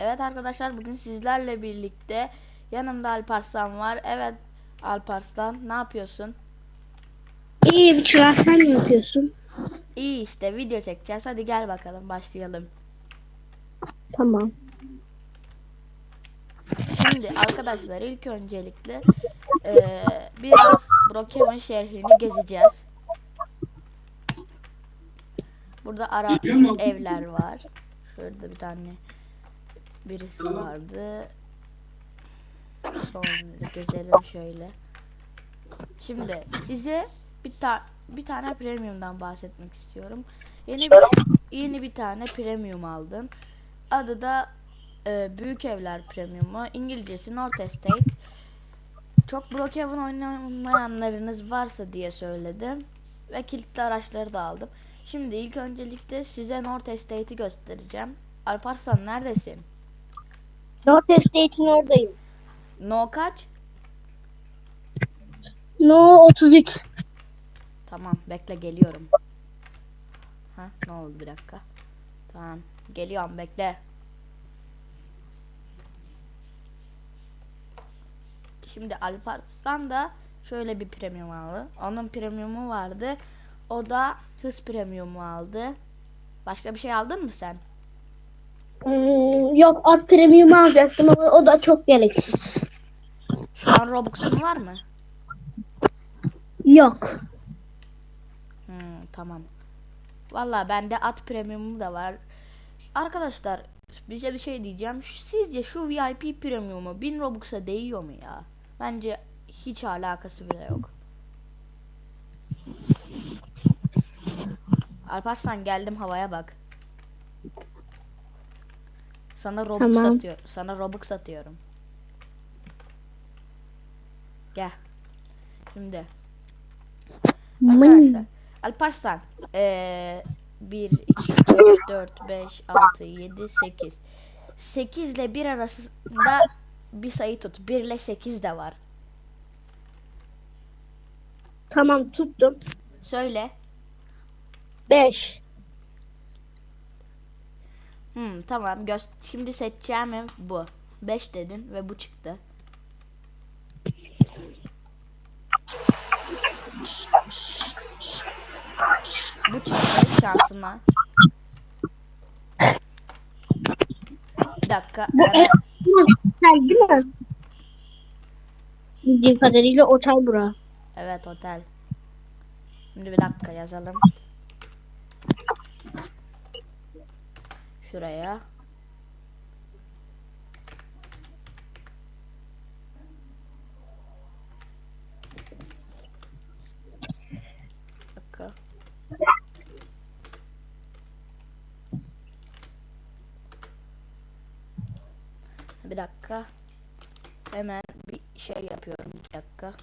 Evet arkadaşlar bugün sizlerle birlikte yanımda Alparslan var. Evet Alparslan ne yapıyorsun? İyi bir sen ne yapıyorsun? İyi işte video çekeceğiz. Hadi gel bakalım başlayalım. Tamam. Şimdi arkadaşlar ilk öncelikle eee, biraz Brookhaven şehrini gezeceğiz. Burada ara evler var. Şurada bir tane birisi vardı. Sonra gezelim şöyle. Şimdi size bir ta bir tane premium'dan bahsetmek istiyorum. Yeni bir yeni bir tane premium aldım. Adı da e, Büyük Evler Premium'u. İngilizcesi North Estate. Çok Brookhaven oynamayanlarınız varsa diye söyledim. Ve kilitli araçları da aldım. Şimdi ilk öncelikle size North Estate'i göstereceğim. Alparslan neredesin? North Estate'in oradayım. No kaç? No 33. Tamam bekle geliyorum. Ha ne oldu bir dakika. Tamam geliyorum bekle. Şimdi Alparslan da şöyle bir premium aldı. Onun premiumu vardı. O da hız premiumu aldı. Başka bir şey aldın mı sen? Hmm, yok at premium alacaktım ama o da çok gereksiz. Şu an Robux'un var mı? Yok. Hmm, tamam. Valla bende at premiumu da var. Arkadaşlar bize bir şey diyeceğim. Sizce şu VIP premiumu 1000 Robux'a değiyor mu ya? Bence hiç alakası bile yok. Alparslan geldim havaya bak. Sana Robux Tamam. atıyor. Sana Robux atıyorum. Gel. Şimdi Arkadaşlar. Alparslan. Eee 1, 2, 3, 4, 5, 6, 7, 8. 8 ile 1 arasında bir sayı tut. 1 ile 8 de var. Tamam tuttum. Söyle. 5. Hmm, tamam. Göz Şimdi seçeceğim bu. 5 dedin ve bu çıktı. Bu çıktı şansıma. Bir dakika. Bu otel değil mi? Bildiğim kadarıyla otel bura. Evet otel. Şimdi bir dakika yazalım. Şuraya. Dakika. Bir dakika. Hemen bir şey yapıyorum. Bir dakika.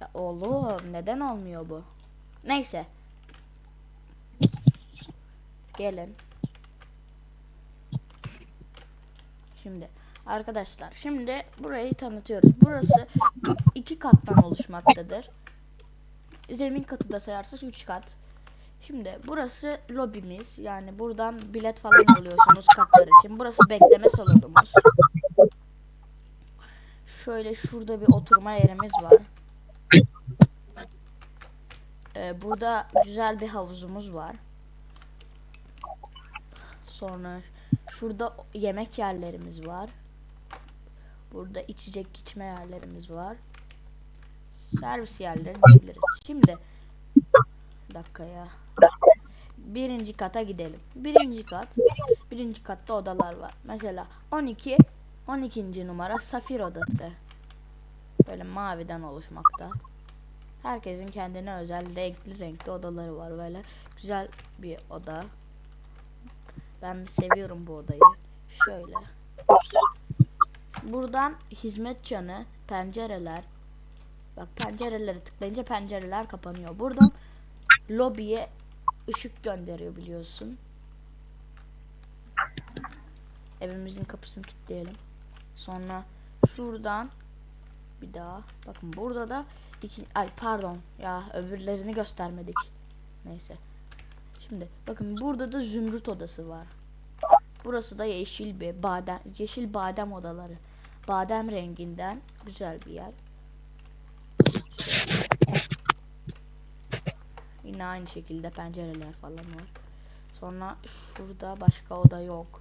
Ya oğlum neden olmuyor bu? Neyse. Gelin. Şimdi arkadaşlar şimdi burayı tanıtıyoruz. Burası iki kattan oluşmaktadır. Zemin katı da sayarsak üç kat. Şimdi burası lobimiz. Yani buradan bilet falan alıyorsunuz katlar için. Burası bekleme salonumuz. Şöyle şurada bir oturma yerimiz var. Ee, burada güzel bir havuzumuz var. Sonra şurada yemek yerlerimiz var. Burada içecek içme yerlerimiz var. Servis yerleri diyebiliriz. Şimdi dakika ya. Birinci kata gidelim. Birinci kat. Birinci katta odalar var. Mesela 12 12. numara Safir odası. Böyle maviden oluşmakta. Herkesin kendine özel renkli renkli odaları var böyle. Güzel bir oda. Ben seviyorum bu odayı. Şöyle. Buradan hizmet çanı, pencereler. Bak pencereleri tıklayınca pencereler kapanıyor. Buradan lobiye ışık gönderiyor biliyorsun. Evimizin kapısını kilitleyelim. Sonra şuradan bir daha. Bakın burada da iki ay pardon ya öbürlerini göstermedik. Neyse. Şimdi bakın burada da zümrüt odası var. Burası da yeşil bir badem yeşil badem odaları. Badem renginden güzel bir yer. Yine aynı şekilde pencereler falan var. Sonra şurada başka oda yok.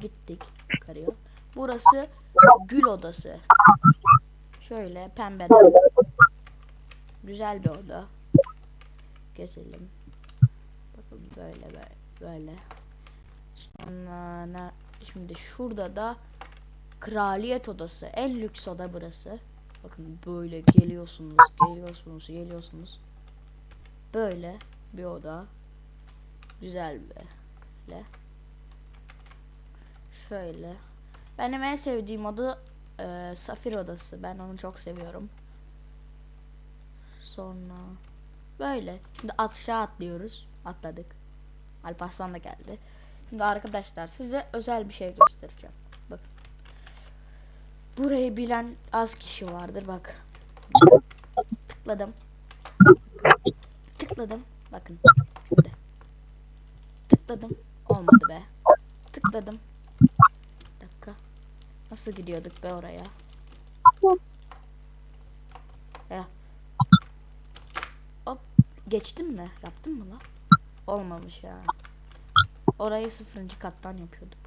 Gittik yukarıya. Burası gül odası. Şöyle pembeden. Güzel bir oda. Gezelim. Bakın böyle. böyle. Sonra ne- şimdi şurada da kraliyet odası. En lüks oda burası. Bakın böyle geliyorsunuz, geliyorsunuz, geliyorsunuz. Böyle bir oda. Güzel böyle. Şöyle. Benim en sevdiğim oda e, Safir odası. Ben onu çok seviyorum. Sonra böyle. Şimdi aşağı atlıyoruz. Atladık. Alparslan da geldi. Şimdi arkadaşlar size özel bir şey göstereceğim. Bakın. Burayı bilen az kişi vardır bak. Tıkladım. Tıkladım. Bakın. Şimdi. Tıkladım. Olmadı be. Tıkladım. Bir dakika. Nasıl gidiyorduk be oraya? Ya. Geçtim mi? Yaptım mı la? Olmamış ya. Orayı sıfırıncı kattan yapıyorduk.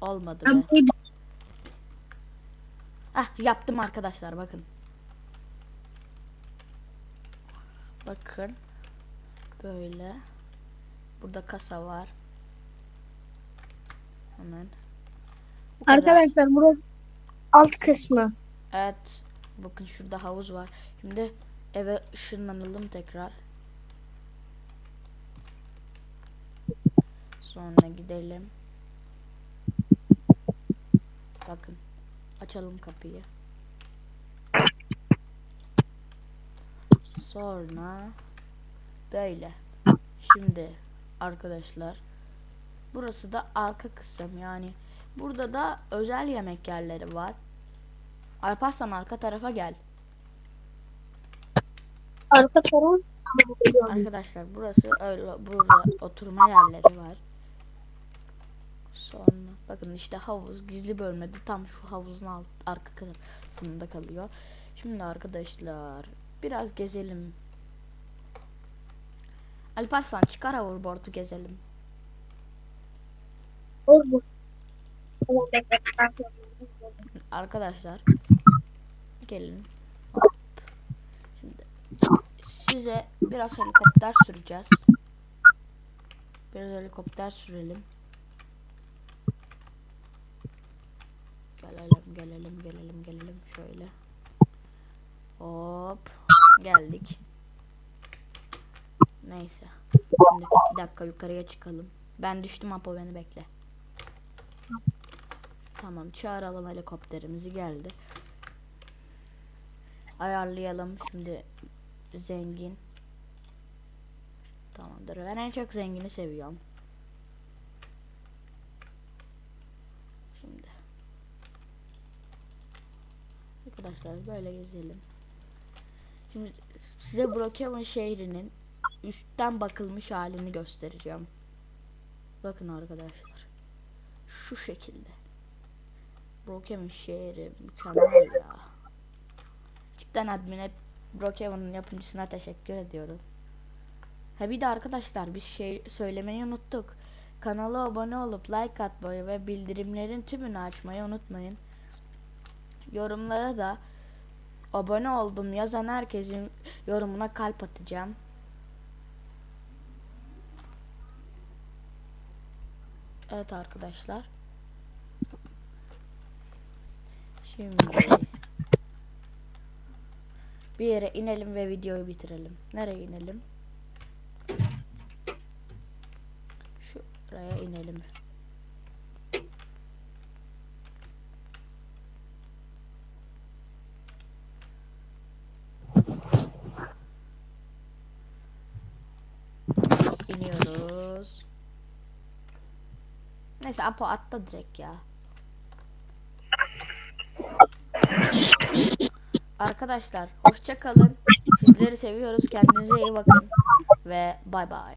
Olmadı be. Ah yaptım arkadaşlar bakın. Bakın. Böyle. Burada kasa var. Hemen. Bu kadar. Arkadaşlar burası alt kısmı. Evet. Bakın şurada havuz var. Şimdi eve ışınlanalım tekrar. Sonra gidelim. Bakın. Açalım kapıyı. Sonra böyle. Şimdi arkadaşlar burası da arka kısım yani burada da özel yemek yerleri var. Alparslan arka tarafa gel. Arka taraf. Arkadaşlar burası öyle burada oturma yerleri var. Sonra bakın işte havuz gizli bölmede tam şu havuzun alt, arka tarafında kalıyor. Şimdi arkadaşlar biraz gezelim. Alparslan çıkar hoverboard'u gezelim. Olur. Arkadaşlar gelin. Şimdi size biraz helikopter süreceğiz. Biraz helikopter sürelim. Gelelim, gelelim, gelelim, gelelim şöyle. Hop, geldik. Neyse. Şimdi bir dakika yukarıya çıkalım. Ben düştüm Apo beni bekle. Tamam çağıralım helikopterimizi geldi. Ayarlayalım şimdi zengin. Tamamdır. Ben en çok zengini seviyorum. Şimdi. Arkadaşlar böyle gezelim. Şimdi size Brookhaven şehrinin üstten bakılmış halini göstereceğim. Bakın arkadaşlar. Şu şekilde. Brookhaven şehri mükemmel ya. Cidden admine Brookhaven'ın yapımcısına teşekkür ediyorum. Ha bir de arkadaşlar bir şey söylemeyi unuttuk. Kanala abone olup like atmayı ve bildirimlerin tümünü açmayı unutmayın. Yorumlara da abone oldum yazan herkesin yorumuna kalp atacağım. Evet arkadaşlar. Şimdi bir yere inelim ve videoyu bitirelim. Nereye inelim? Şuraya inelim. İniyoruz. Neyse Apo atla direkt ya. Arkadaşlar hoşça kalın. Sizleri seviyoruz. Kendinize iyi bakın. Ve bay bay.